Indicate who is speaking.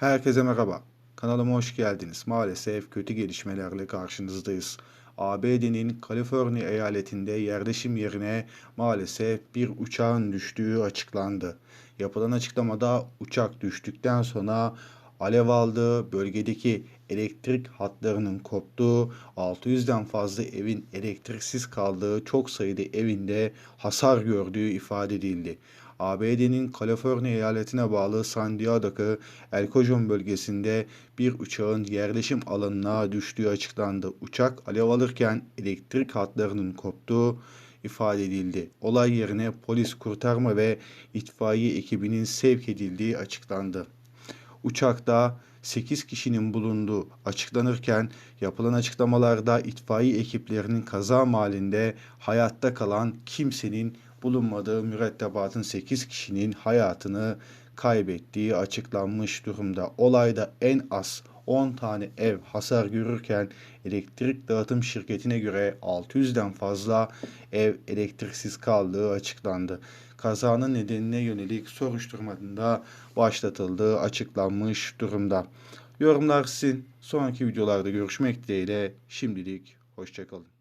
Speaker 1: Herkese merhaba. Kanalıma hoş geldiniz. Maalesef kötü gelişmelerle karşınızdayız. ABD'nin Kaliforniya eyaletinde yerleşim yerine maalesef bir uçağın düştüğü açıklandı. Yapılan açıklamada uçak düştükten sonra alev aldığı, bölgedeki elektrik hatlarının koptuğu, 600'den fazla evin elektriksiz kaldığı, çok sayıda evinde hasar gördüğü ifade edildi. ABD'nin Kaliforniya eyaletine bağlı San Diego'daki El Cajon bölgesinde bir uçağın yerleşim alanına düştüğü açıklandı. Uçak alev alırken elektrik hatlarının koptuğu ifade edildi. Olay yerine polis, kurtarma ve itfaiye ekibinin sevk edildiği açıklandı. Uçakta 8 kişinin bulunduğu açıklanırken yapılan açıklamalarda itfaiye ekiplerinin kaza mahallinde hayatta kalan kimsenin bulunmadığı mürettebatın 8 kişinin hayatını kaybettiği açıklanmış durumda. Olayda en az 10 tane ev hasar görürken elektrik dağıtım şirketine göre 600'den fazla ev elektriksiz kaldığı açıklandı. Kazanın nedenine yönelik soruşturmada başlatıldığı açıklanmış durumda. Yorumlar sizin. Sonraki videolarda görüşmek dileğiyle şimdilik hoşçakalın.